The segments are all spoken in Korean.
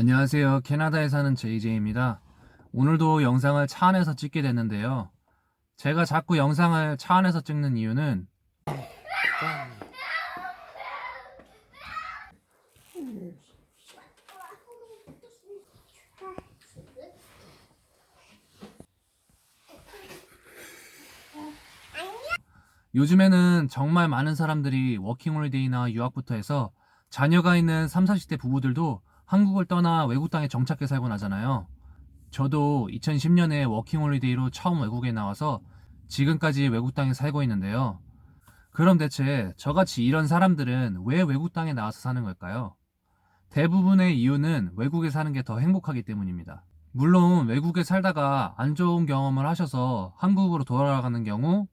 안녕하세요. 캐나다에 사는 JJ입니다. 오늘도 영상을 차 안에서 찍게 됐는데요. 제가 자꾸 영상을 차 안에서 찍는 이유는 요즘에는 정말 많은 사람들이 워킹홀리데이나 유학부터 해서 자녀가 있는 3, 40대 부부들도 한국을 떠나 외국 땅에 정착해 살곤 하잖아요. 저도 2010년에 워킹홀리데이로 처음 외국에 나와서 지금까지 외국 땅에 살고 있는데요. 그럼 대체 저같이 이런 사람들은 왜 외국 땅에 나와서 사는 걸까요? 대부분의 이유는 외국에 사는 게 더 행복하기 때문입니다. 물론 외국에 살다가 안 좋은 경험을 하셔서 한국으로 돌아가는 경우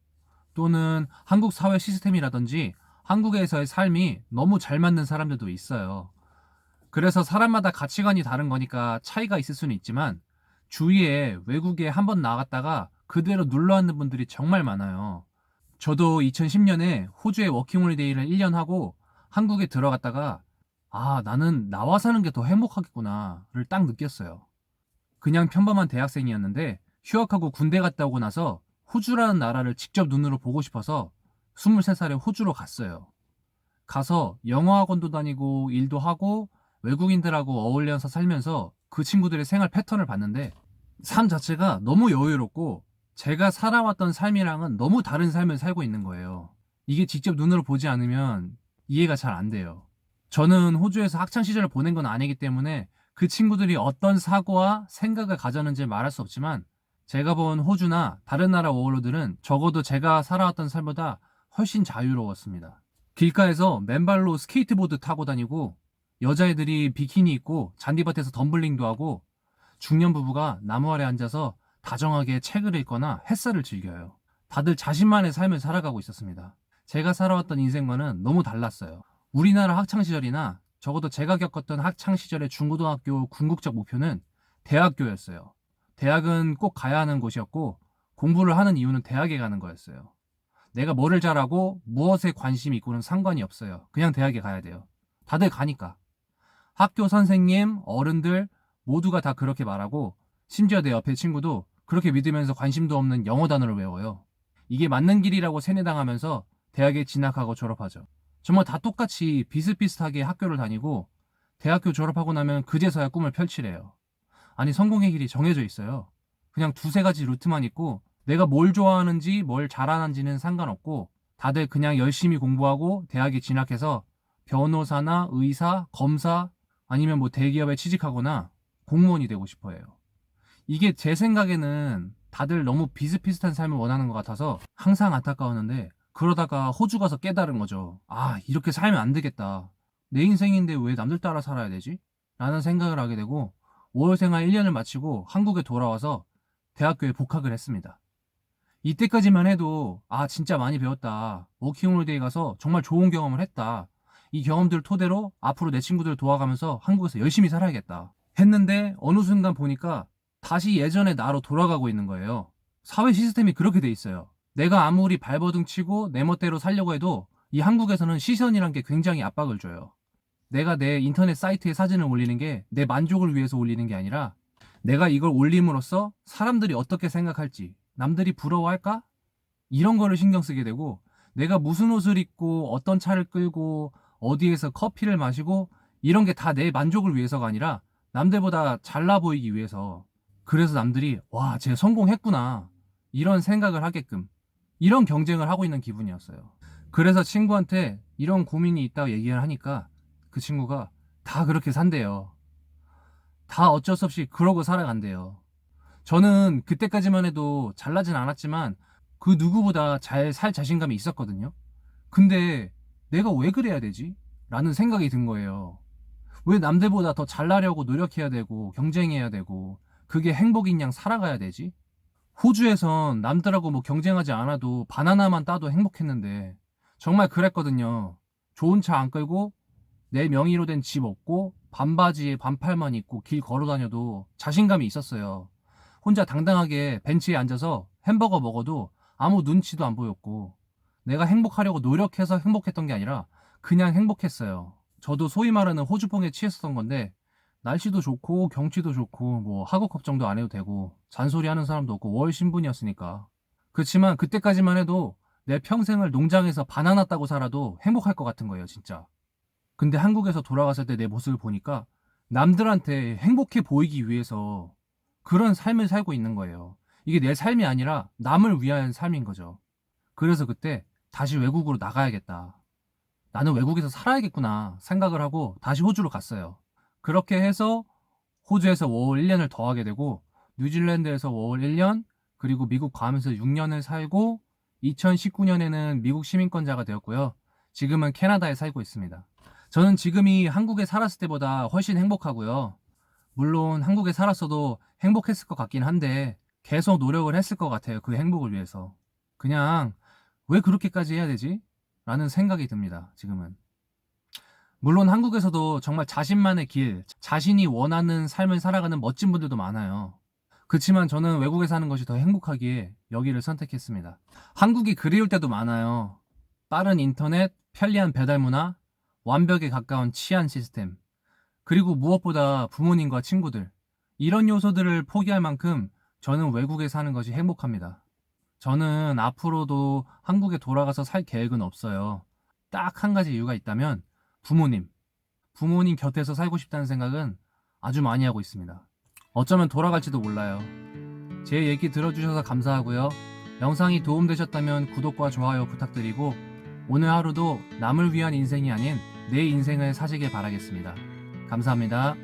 또는 한국 사회 시스템이라든지 한국에서의 삶이 너무 잘 맞는 사람들도 있어요. 그래서 사람마다 가치관이 다른 거니까 차이가 있을 수는 있지만 주위에 외국에 한 번 나갔다가 그대로 눌러 앉는 분들이 정말 많아요. 저도 2010년에 호주에 워킹홀리데이를 1년 하고 한국에 들어갔다가 아, 나는 나와 사는 게 더 행복하겠구나를 딱 느꼈어요. 그냥 평범한 대학생이었는데 휴학하고 군대 갔다 오고 나서 호주라는 나라를 직접 눈으로 보고 싶어서 23살에 호주로 갔어요. 가서 영어 학원도 다니고 일도 하고 외국인들하고 어울려서 살면서 그 친구들의 생활 패턴을 봤는데 삶 자체가 너무 여유롭고 제가 살아왔던 삶이랑은 너무 다른 삶을 살고 있는 거예요. 이게 직접 눈으로 보지 않으면 이해가 잘 안 돼요. 저는 호주에서 학창 시절을 보낸 건 아니기 때문에 그 친구들이 어떤 사고와 생각을 가졌는지 말할 수 없지만 제가 본 호주나 다른 나라 워홀러들은 적어도 제가 살아왔던 삶보다 훨씬 자유로웠습니다. 길가에서 맨발로 스케이트보드 타고 다니고 여자애들이 비키니 입고 잔디밭에서 덤블링도 하고 중년 부부가 나무 아래 앉아서 다정하게 책을 읽거나 햇살을 즐겨요. 다들 자신만의 삶을 살아가고 있었습니다. 제가 살아왔던 인생과는 너무 달랐어요. 우리나라 학창시절이나 적어도 제가 겪었던 학창시절의 중고등학교 궁극적 목표는 대학교였어요. 대학은 꼭 가야 하는 곳이었고 공부를 하는 이유는 대학에 가는 거였어요. 내가 뭐를 잘하고 무엇에 관심이 있고는 상관이 없어요. 그냥 대학에 가야 돼요. 다들 가니까. 학교 선생님, 어른들 모두가 다 그렇게 말하고 심지어 내 옆에 친구도 그렇게 믿으면서 관심도 없는 영어 단어를 외워요. 이게 맞는 길이라고 세뇌당하면서 대학에 진학하고 졸업하죠. 정말 다 똑같이 비슷비슷하게 학교를 다니고 대학교 졸업하고 나면 그제서야 꿈을 펼치래요. 아니 성공의 길이 정해져 있어요. 그냥 두세 가지 루트만 있고 내가 뭘 좋아하는지 뭘 잘하는지는 상관없고 다들 그냥 열심히 공부하고 대학에 진학해서 변호사나 의사, 검사 아니면 뭐 대기업에 취직하거나 공무원이 되고 싶어 해요. 이게 제 생각에는 다들 너무 비슷비슷한 삶을 원하는 것 같아서 항상 안타까웠는데 그러다가 호주 가서 깨달은 거죠. 아, 이렇게 살면 안 되겠다. 내 인생인데 왜 남들 따라 살아야 되지? 라는 생각을 하게 되고 5월 생활 1년을 마치고 한국에 돌아와서 대학교에 복학을 했습니다. 이때까지만 해도 아 진짜 많이 배웠다. 워킹홀리데이 가서 정말 좋은 경험을 했다. 이 경험들을 토대로 앞으로 내 친구들을 도와가면서 한국에서 열심히 살아야겠다. 했는데 어느 순간 보니까 다시 예전의 나로 돌아가고 있는 거예요. 사회 시스템이 그렇게 돼 있어요. 내가 아무리 발버둥 치고 내 멋대로 살려고 해도 이 한국에서는 시선이란 게 굉장히 압박을 줘요. 내가 내 인터넷 사이트에 사진을 올리는 게 내 만족을 위해서 올리는 게 아니라 내가 이걸 올림으로써 사람들이 어떻게 생각할지, 남들이 부러워할까? 이런 거를 신경 쓰게 되고 내가 무슨 옷을 입고 어떤 차를 끌고 어디에서 커피를 마시고 이런 게 다 내 만족을 위해서가 아니라 남들보다 잘나 보이기 위해서 그래서 남들이 와, 쟤 성공했구나. 이런 생각을 하게끔 이런 경쟁을 하고 있는 기분이었어요. 그래서 친구한테 이런 고민이 있다고 얘기를 하니까 그 친구가 다 그렇게 산대요. 다 어쩔 수 없이 그러고 살아간대요. 저는 그때까지만 해도 잘나진 않았지만 그 누구보다 잘 살 자신감이 있었거든요. 근데 내가 왜 그래야 되지? 라는 생각이 든 거예요. 왜 남들보다 더 잘나려고 노력해야 되고 경쟁해야 되고 그게 행복인 양 살아가야 되지? 호주에선 남들하고 뭐 경쟁하지 않아도 바나나만 따도 행복했는데 정말 그랬거든요. 좋은 차 안 끌고 내 명의로 된 집 없고 반바지에 반팔만 입고 길 걸어 다녀도 자신감이 있었어요. 혼자 당당하게 벤치에 앉아서 햄버거 먹어도 아무 눈치도 안 보였고 내가 행복하려고 노력해서 행복했던 게 아니라 그냥 행복했어요. 저도 소위 말하는 호주뽕에 취했었던 건데 날씨도 좋고 경치도 좋고 뭐 학업 걱정도 안 해도 되고 잔소리 하는 사람도 없고 월 신분이었으니까. 그렇지만 그때까지만 해도 내 평생을 농장에서 바나나 따고 살아도 행복할 것 같은 거예요, 진짜. 근데 한국에서 돌아갔을 때 내 모습을 보니까 남들한테 행복해 보이기 위해서 그런 삶을 살고 있는 거예요. 이게 내 삶이 아니라 남을 위한 삶인 거죠. 그래서 그때 다시 외국으로 나가야겠다. 나는 외국에서 살아야겠구나 생각을 하고 다시 호주로 갔어요. 그렇게 해서 호주에서 워홀 1년을 더 하게 되고 뉴질랜드에서 워홀 1년 그리고 미국 가면서 6년을 살고 2019년에는 미국 시민권자가 되었고요. 지금은 캐나다에 살고 있습니다. 저는 지금이 한국에 살았을 때보다 훨씬 행복하고요. 물론 한국에 살았어도 행복했을 것 같긴 한데 계속 노력을 했을 것 같아요. 그 행복을 위해서. 그냥 왜 그렇게까지 해야 되지? 라는 생각이 듭니다. 지금은. 물론 한국에서도 정말 자신만의 길, 자신이 원하는 삶을 살아가는 멋진 분들도 많아요. 그렇지만 저는 외국에 사는 것이 더 행복하기에 여기를 선택했습니다. 한국이 그리울 때도 많아요. 빠른 인터넷, 편리한 배달 문화, 완벽에 가까운 치안 시스템, 그리고 무엇보다 부모님과 친구들. 이런 요소들을 포기할 만큼 저는 외국에 사는 것이 행복합니다. 저는 앞으로도 한국에 돌아가서 살 계획은 없어요. 딱 한 가지 이유가 있다면 부모님. 부모님 곁에서 살고 싶다는 생각은 아주 많이 하고 있습니다. 어쩌면 돌아갈지도 몰라요. 제 얘기 들어주셔서 감사하고요. 영상이 도움되셨다면 구독과 좋아요 부탁드리고 오늘 하루도 남을 위한 인생이 아닌 내 인생을 사시길 바라겠습니다. 감사합니다.